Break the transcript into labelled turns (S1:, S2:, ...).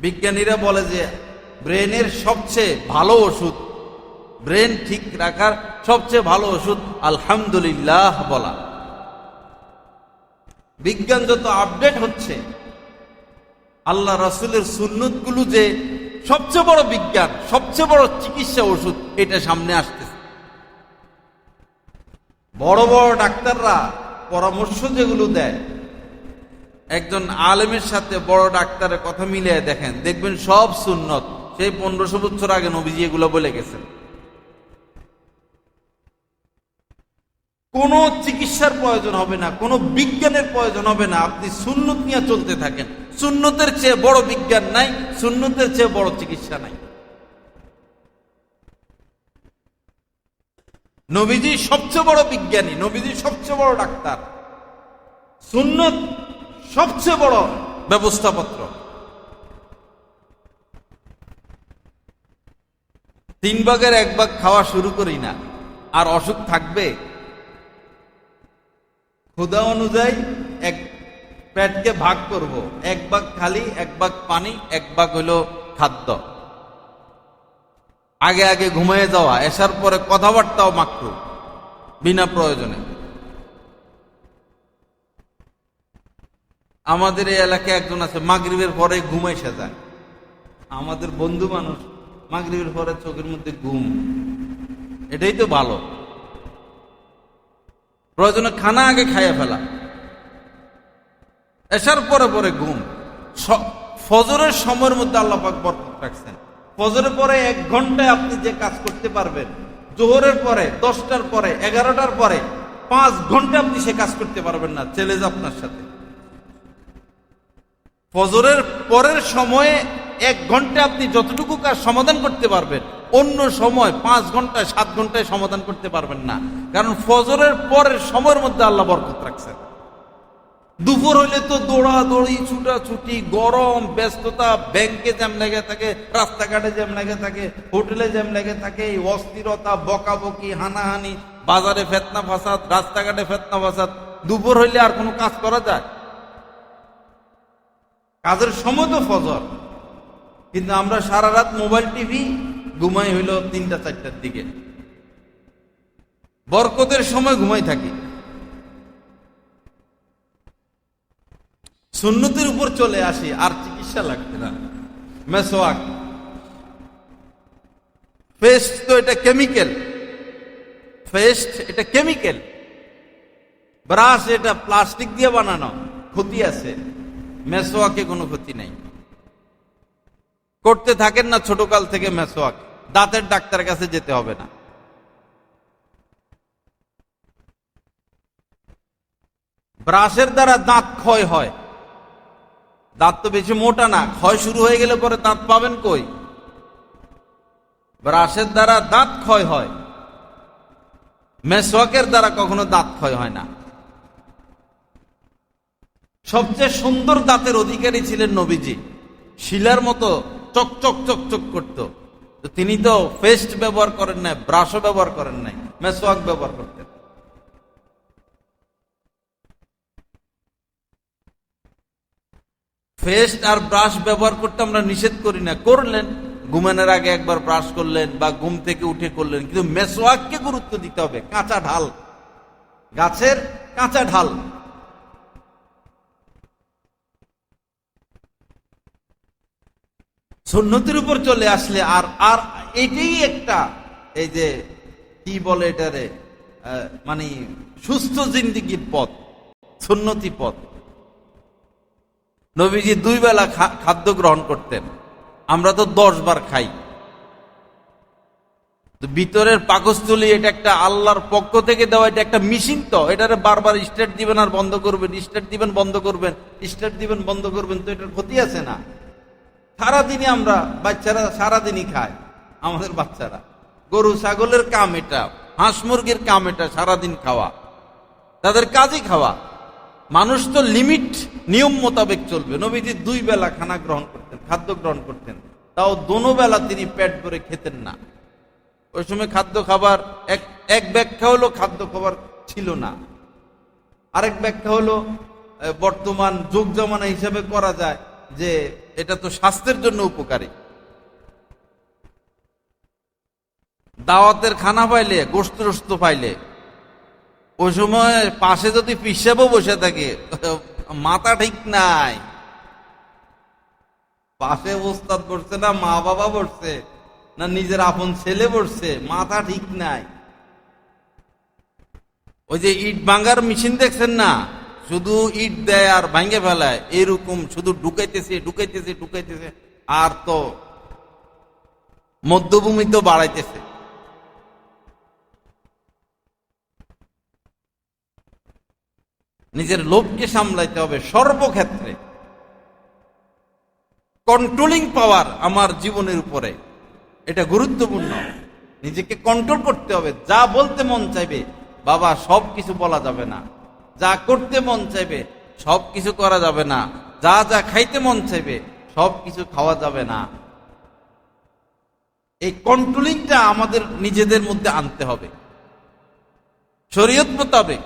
S1: বিজ্ঞানীরা বলে যে, ব্রেনের সবচেয়ে ভালো ওষুধ, ব্রেন ঠিক রাখার সবচেয়ে ভালো ওষুধ আলহামদুলিল্লাহ বলা। বিজ্ঞান যত আপডেট হচ্ছে, আল্লাহ রাসুলের সুন্নতগুলো যে সবচেয়ে বড় বিজ্ঞান, সবচেয়ে বড় চিকিৎসা ওষুধ, এটা সামনে আসতেছে। বড় বড় ডাক্তাররা পরামর্শ যেগুলো দেয় একজন আলেমের সাথে বড় ডাক্তারের কথা মিলিয়ে দেখেন, দেখবেন সব সুন্নত। সেই পনেরোশো বছর আগে নবীজি এগুলো বলে গেছেন। কোনো চিকিৎসার প্রয়োজন হবে না, কোনো বিজ্ঞানের প্রয়োজন হবে না, আপনি সুন্নত নিয়ে চলতে থাকেন। সুন্নতের চেয়ে বড় বিজ্ঞান নাই, সুন্নতের চেয়ে বড় চিকিৎসা নাই। নবীজি সবচেয়ে বড় বিজ্ঞানী, নবীজি সবচেয়ে বড় ডাক্তার। সুন্নত সবচেয়ে বড় ব্যবস্থাপত্র। তিন ভাগের এক ভাগ খাওয়া শুরু করি না। আর অসুখ থাকবে? ক্ষুদা অনুযায়ী এক পেটকে ভাগ করব। এক ভাগ খালি, এক ভাগ পানি, এক ভাগ হইল খাদ্য। আগে আগে ঘুমিয়ে যাওয়া, এসার পরে কথাবার্তাও মাত্র বিনা প্রয়োজনে। আমাদের এই এলাকায় একজন আছে, মাগরিবের পরে ঘুমাই যায়। আমাদের বন্ধু মানুষ, মাগরিবের পরে চোখের মধ্যে ঘুম। এটাই তো ভালো। প্রয়োজনে খানা আগে খাইয়ে ফেলা। এসার পরে পরে ঘুম। ফজরের সময়ের মধ্যে আল্লাহ পাক বরকত রাখছেন। ফজরের পরে এক ঘন্টায় আপনি যে কাজ করতে পারবেন, জোহরের পরে, দশটার পরে, এগারোটার পরে, পাঁচ ঘণ্টা আপনি সে কাজ করতে পারবেন না চ্যালেঞ্জ আপনার সাথে। ফজরের পরের সময়ে এক ঘণ্টা আপনি যতটুকু কাজ সমাধান করতে পারবেন, অন্য সময় পাঁচ ঘন্টায়, সাত ঘন্টায় সমাধান করতে পারবেন না। কারণ ফজরের পরের সময়ের মধ্যে আল্লাহ বরকত রাখছেন। দুপুর হইলে তো দৌড়াদৌড়ি, ছুটাছুটি, গরম, ব্যস্ততা, ব্যাংকে জ্যাম লেগে থাকে, রাস্তাঘাটে জ্যাম লেগে থাকে, হোটেলে জ্যাম লেগে থাকে, এই অস্থিরতা, বকাবকি, হানাহানি, বাজারে ফেতনা ফাসাদ, রাস্তাঘাটে ফেতনা ফাসাদ, দুপুর হইলে আর কোনো কাজ করা যায়? কাজের সময় তো ফজর। কিন্তু আমরা সারা রাত মোবাইল টিভি, ঘুমাই হইল তিনটা, চারটার দিকে। বরকতের সময় ঘুমাই থাকি। সুন্নতির উপর চলে আসি, আর চিকিৎসা লাগবে না। মেসোয়াক। পেস্ট তো এটা কেমিক্যাল। পেস্ট এটা কেমিক্যাল। ব্রাশ এটা প্লাস্টিক দিয়ে বানানো। ক্ষতি আছে। মেসোয়াকে কোনো ক্ষতি নেই। করতে থাকেন না ছোটকাল থেকে মেসোয়াক। দাঁতের ডাক্তার কাছে যেতে হবে না। ব্রাশের দ্বারা দাঁত ক্ষয় হয়। দাঁত তো বেশি মোটা না, ক্ষয় শুরু হয়ে গেলে পরে দাঁত পাবেন কই? ব্রাশের দ্বারা দাঁত ক্ষয় হয়। মেসওয়াকের দ্বারা কখনো দাঁত ক্ষয় হয় না। সবচেয়ে সুন্দর দাঁতের অধিকারী ছিলেন নবীজি। শিলার মতো চকচক চকচক করত। তিনি তো পেস্ট ব্যবহার করেন নাই, ব্রাশও ব্যবহার করেন নাই, মেসওয়াক ব্যবহার করতেন। পেস্ট আর ব্রাশ ব্যবহার করতে আমরা নিষেধ করি না। করলেন, ঘুমানোর আগে একবার ব্রাশ করলেন বা ঘুম থেকে উঠে করলেন। কিন্তু মেসোয়াককে গুরুত্ব দিতে হবে, কাঁচা ঢাল। গাছের কাঁচা ঢাল। সুন্নতির উপর চলে আসলে আর আর এটাই একটা, এই যে, কি বলে এটারে মানে সুস্থ জিন্দিগির পথ, সুন্নতি পথ। নবীজি দুই বেলা খাদ্য গ্রহণ করতেন। আমরা তো দশ বার খাই। ভিতরের পাকস্থলী এটা একটা আল্লাহর পক্ষ থেকে দেওয়া, এটা একটা মেশিন তো। এটারে বারবার স্টার্ট দিবেন আর বন্ধ করবেন স্টার্ট দিবেন, বন্ধ করবেন স্টার্ট দিবেন, বন্ধ করবেন, তো এটার ক্ষতি আছে না। সারাদিনই আমরা বাচ্চারা সারাদিনই খায় আমাদের বাচ্চারা। গরু, ছাগলের কাম এটা, হাঁস মুরগির কাম এটা সারাদিন খাওয়া, তাদের কাজই খাওয়া। মানুষ তো লিমিট নিয়ম মোতাবেক চলবে। নবীজি দুই বেলা খানা গ্রহণ করতেন, খাদ্য গ্রহণ করতেন। তাও দোনো বেলা তিনি পেট ভরে খেতেন না। ওই সময় খাদ্য খাবার, এক এক ব্যাখ্যা হলো খাদ্য খাবার ছিল না। আরেক ব্যাখ্যা হলো বর্তমান যুগ জমানা হিসাবে করা যায় যে এটা তো স্বাস্থ্যের জন্য উপকারী। দাওয়াতের খানা পাইলে গোস্ত টোস্ত পাইলে, ওই সময় পাশে যদি পিসাবও বসে থাকে, মাথা ঠিক নাই। পাশে ওস্তাদ বসছে না মা বাবা বসছে, না নিজের আপন ছেলে বসছে, মাথা ঠিক নাই। ওই যে ইট ভাঙ্গার মেশিন দেখছেন না? শুধু ইট দেয় আর ভাঙ্গে ফেলায়, এরকম শুধু ঢুকাইতেছে ঢুকাইতেছে ঢুকাইতেছে, আর তো মধ্যভূমি তো বাড়াইতেছে। নিজের লোভকে সামলাইতে হবে সর্বক্ষেত্রে। কন্ট্রোলিং পাওয়ার আমার জীবনের উপরে, এটা গুরুত্বপূর্ণ। নিজেকে কন্ট্রোল করতে হবে, যা বলতে মন চাইবে, বাবা সব কিছু বলা যাবে না। যা করতে মন চাইবে, সব কিছু করা যাবে না। যা যা খাইতে মন চাইবে, সব কিছু খাওয়া যাবে না। এই কন্ট্রোলিংটা আমাদের নিজেদের মধ্যে আনতে হবে। শরীয়ত মোতাবেক